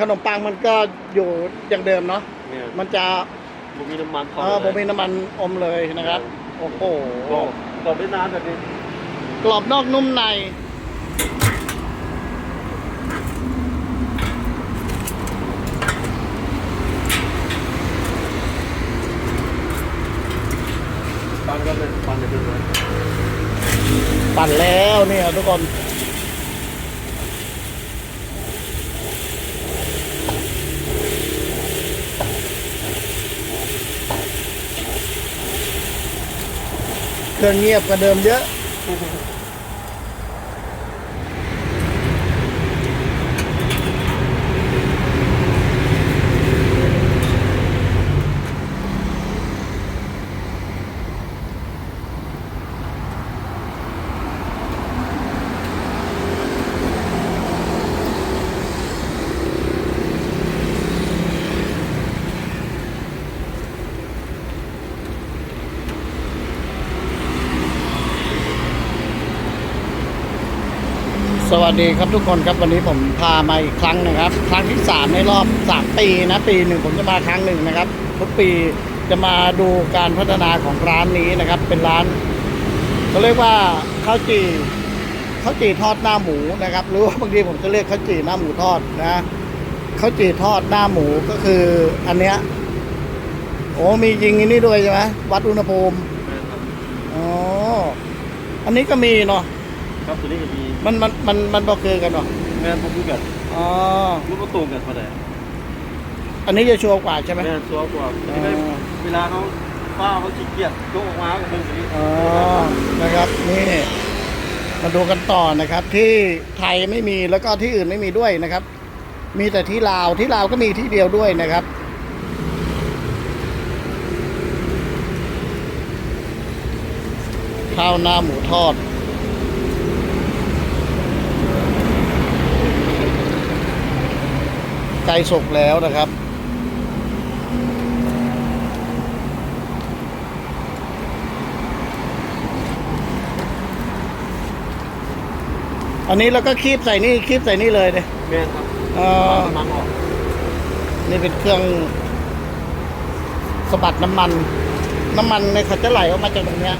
ขนมปังมันก็อยู่อย่างเดิมเนาะ เนี่ยมันจะบุมีน้ำมันเออผมมีน้ำมันอมเลยนะครับ โอ้โหก็ก็ไม่นานแบบนี้กรอบนอกนุ่มใน ปันก็เป็นปันจะเป็นเลย ปั่นแล้วเนี่ยทุกคน เครื่องเงียบกว่าเดิมเยอะ วัสดีครับทุกคนครับวันนี้ผมพามาอีกครั้งนะครับ ครั้งที่สามในรอบสามปีนะปีหนึ่งผมจะมาครั้งหนึ่งนะครับ ทุกปีจะมาดูการพัฒนาของร้านนี้นะครับ เป็นร้านเขาเรียกว่าข้าวจี่ข้าวจี่ทอดหน้าหมูนะครับ หรือว่าบางทีผมจะเรียกข้าวจี่หน้าหมูทอดนะข้าวจี่ทอดหน้าหมูก็คืออันเนี้ยโอ้มียิงอันนี้ด้วยใช่ไหมวัดอุณหภูมิอ๋ออันนี้ก็มีเนาะ ครับตัวนี้ก็มีมันมันมันมันบอกคือกันเนาะแม่นผมคือกันอ๋อรู้ว่าตรงกันมาได้อันนี้จะชัวร์กว่าใช่ไหมแม่นซัวกว่าไม่ได้เวลาเขาป้าเขาขี้เกียจยกออกมาก็เป็นแบบนี้อ๋อนะครับนี่มาดูกันต่อนะครับ ที่ไทยไม่มีแล้วก็ที่อื่นไม่มีด้วยนะครับ มีแต่ที่ลาวที่ลาวก็มีที่เดียวด้วยนะครับข้าวหน้าหมูทอด ไก่สุกแล้วนะครับ อันนี้เราก็คีบใส่นี่คีบใส่นี่เลยเนี่ยแม่นครับเอ่อน้ำมันออกนี่เป็นเครื่องสะบัดน้ำมัน น้ำมันในยเขาจะไหลออกมาจากตรงเนี้ย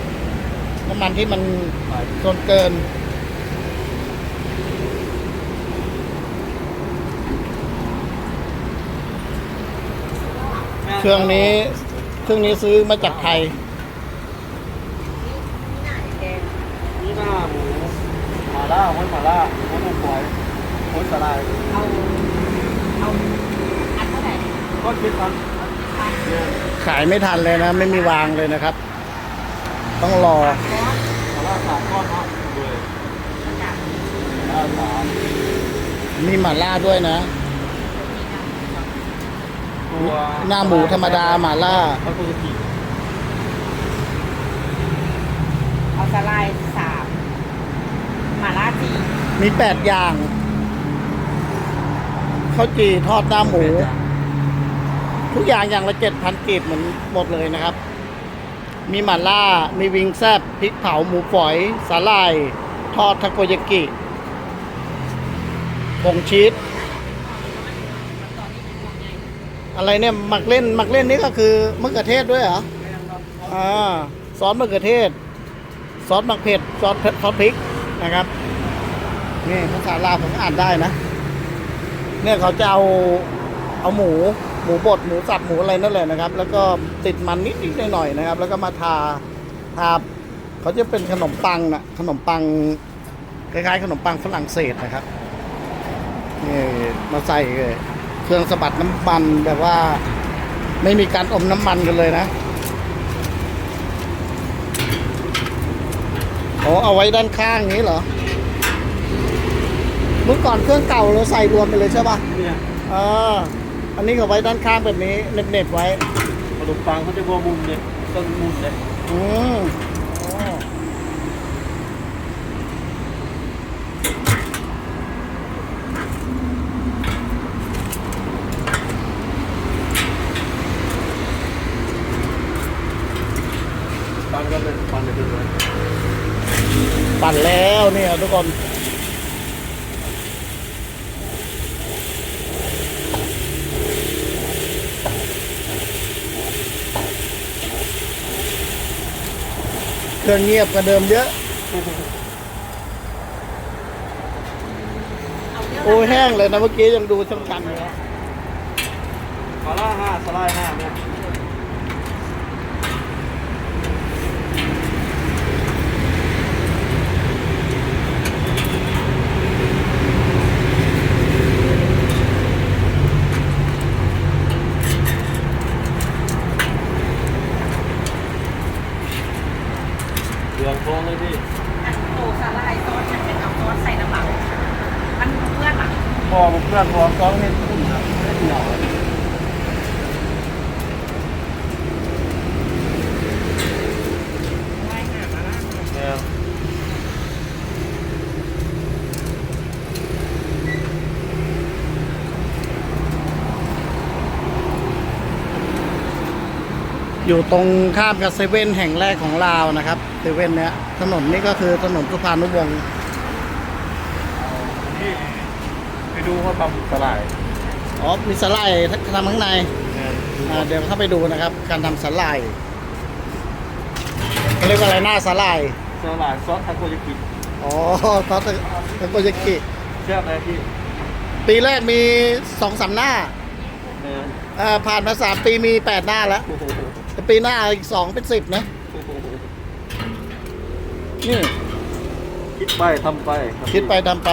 น้ำมันที่มันไปส่วนเกิน เครื่องนี้ เครื่องนี้ซื้อมาจากไทย นี่หน้าหมูหมาล่าโอ้ยหมาล่าโอ้ยหมูฝอยโอ้ยสลายเอาเอาอันเท่าไหร่ก็คิดทันขายไม่ทันเลยนะ ไม่มีวางเลยนะครับ ต้องรอหมาล่าสามก้อนเนาะเลยหมาล่าสามมีหมาล่าด้วยนะ ตัวหน้าหมูธรรมดาหม่าล่าเขาตัวกี่เอาสไลด์สามหมาล่าจีมีแปดอย่างข้าวจี่ทอดหน้าหมู ทุกอย่างอย่างละเจ็ดพันกีบเหมือนหมดเลยนะครับ มีหม่าล่า มีวิงแซบพริกเผาหมูฝอยสาลาย ทอดทาโกยากิผงชีส อะไรเนี่ยหมักเล่นหมักเล่นนี่ก็คือมะเขือเทศด้วยเหรออ่าซอสมะเขือเทศ ซอสมะเผ็ดซอสเผ็ดซอสพริกนะครับนี่ภาษาลาวผมอ่านได้นะ เนี่ยเขาจะเอาเอาหมูหมูบดหมูสับหมูอะไรนั่นแหละนะครับ แล้วก็ติดมันนิดนิดหน่อยหน่อยๆนะครับ แล้วก็มาทาทาเขาจะเป็นขนมปังนะขนมปังคล้ายๆขนมปังฝรั่งเศสนะครับนี่มาใส่เครื่องสะบัดน้ำมันแบบว่า ไม่มีการอมน้ำมันกันเลยนะโอ้เอาไว้ด้านข้างนี้เหรอ เมื่อก่อนเครื่องเก่าเราใส่รวมไปเลยใช่ป่ะเนี่ยอ่าอันนี้เขาไว้ด้านข้างแบบนี้เน็บๆไว้ ขนมปังเขาจะบัวมุมเนี่ยต้นมุมเนี่ยอืมอ๋อ ปันก็เป็นปันจะเป็นเลย ปั่นแล้วเนี่ยทุกคน เครื่องเงียบกว่าเดิมเยอะเอาเยอะ โอ้ยแห้งเลยนะเมื่อกี้ยังดูช่ำๆอยู่แล้วมาล่าห้าสไลด์ห้าเนี่ย เดือดโค้งเลยพี่อันโตสาลายซอสฉันเป็นเอาซอสใส่น้ำหมักมันเพื่อนหมักพอผมเพื่อนพอซ้อมให้ขึ้นนะให้เหนียว ไว้หามาละ เนี่ย อยู่ตรงข้ามกับเซเว่นแห่งแรกของลาวนะครับเซเว่นเนี้ยถนนนี้ก็คือถนนสุภานุวงศ์พี่ไปดูเขาทำสลายอ๋อมีสไลด์ทำข้างในเนี่ยอ่าเดี๋ยวเข้าไปดูนะครับ การทำสไลด์เขาเรียกว่าอะไรหน้าสไลด์สลายซอสทาโกยากิอ๋อซอสทาโกยากิเชื่อไหมพี่ปีแรกมีสองสามหน้าเนี่ยอ่าผ่านมาสามปีมีแปดหน้าแล้วโอ้โหแต่ ปีหน้าอีกสองเป็นสิบนะ นี่ คิดไปทำไปรับคิดไปทำไป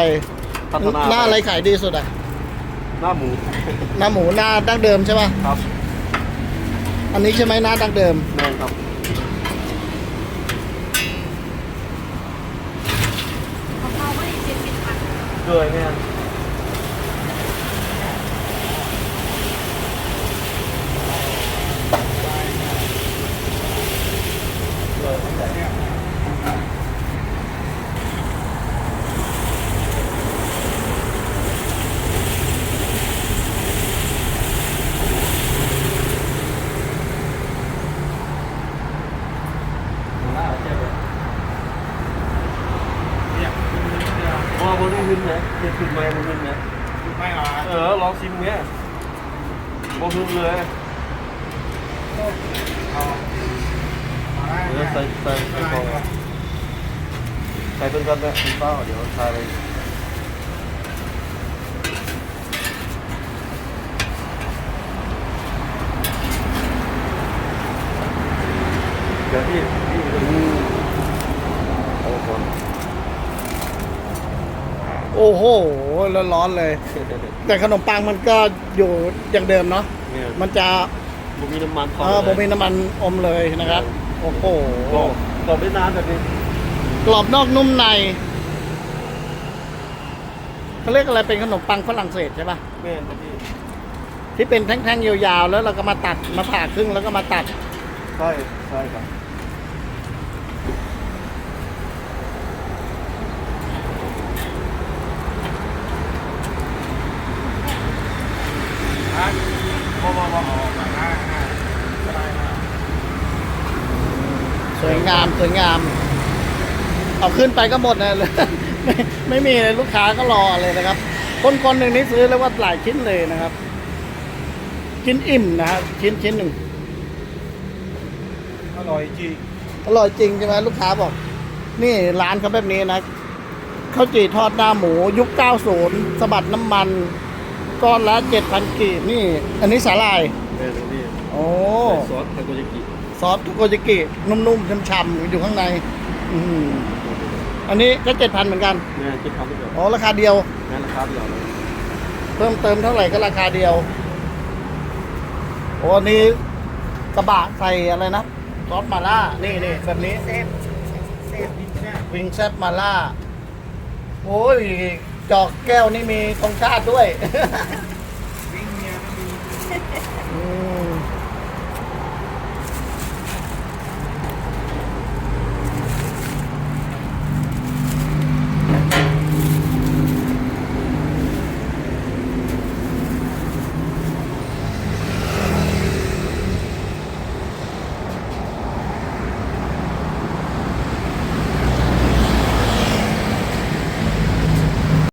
พัฒนาหน้าอะไรขายดีสุดอะ หน้าหมูหน้าหมูหน้าดั้งเดิมใช่ป่ะ ครับอันนี้ใช่ไหมหน้าดั้งเดิม แม่นครับ ของเราไม่ได้เจ็ดสิบพันเกยแม่น พอคนที่ขึ้นนะเรียกขึ้นไหมมั นขึ้นนะไม่หรอเออลองชิมเนี้ยบ่ขึ้นเลยเดี๋ยวใส่ใส่ใส่กล่องอะใส่เป็นกันนะคุณป้าเดี๋ยวทายไปเดี๋ยวพี่พี่จะโอ้โหโอ้โหร้อนๆเลย แต่ขนมปังมันก็อยู่อย่างเดิมเนาะเนี่ยมันจะบ่มีน้ำมันเออผมมีน้ำมันอมเลยนะครับโอ้โหก็ก็ไม่นานแบบนี้กรอบนอกนุ่มในเขาเรียกอะไรเป็นขนมปังฝรั่งเศสใช่ปะแม่นครับพี่ที่เป็นแท่งๆยาวๆแล้วเราก็มาตัดมาผ่าครึ่งแล้วก็มาตัด ใช่ใช่ครับ สวยงาม สวยงาม เอาขึ้นไปก็หมดนะเลยไม่ไม่มีเลยลูกค้าก็รอเลยนะครับ คนคนหนึ่งนี่ซื้อแล้วว่าหลายชิ้นเลยนะครับกินอิ่มนะครับชิ้นชิ้นหนึ่งอร่อยจริงอร่อยจริงใช่ไหมลูกค้าบอก นี่ร้านเขาแบบนี้นะข้าวจี่ทอดหน้าหมู ยุค 90สะบัดน้ำมัน ก้อนละ7,000กีบนี่ อันนี้สาลายแม่นครับพี่โอ้ใส่ซอสทาโกยากิ ซอสทุกโกจิกินุ่มๆช่ำๆอยู่ข้างใน อืมอันนี้ก็7,000เหมือนกันแม่คิดทำได้เดียวอ๋อราคาเดียวแม่ราคาเดียวเลยเพิ่มเติมเท่าไหร่ก็ราคาเดียวโอ้อันนี้กระบะใส่อะไรนะซอสมาล่านี่นี่แบบนี้เซฟเซฟวิงแซบมาล่าโอ้ยจอกแก้วนี่มีธงชาติด้วยอืม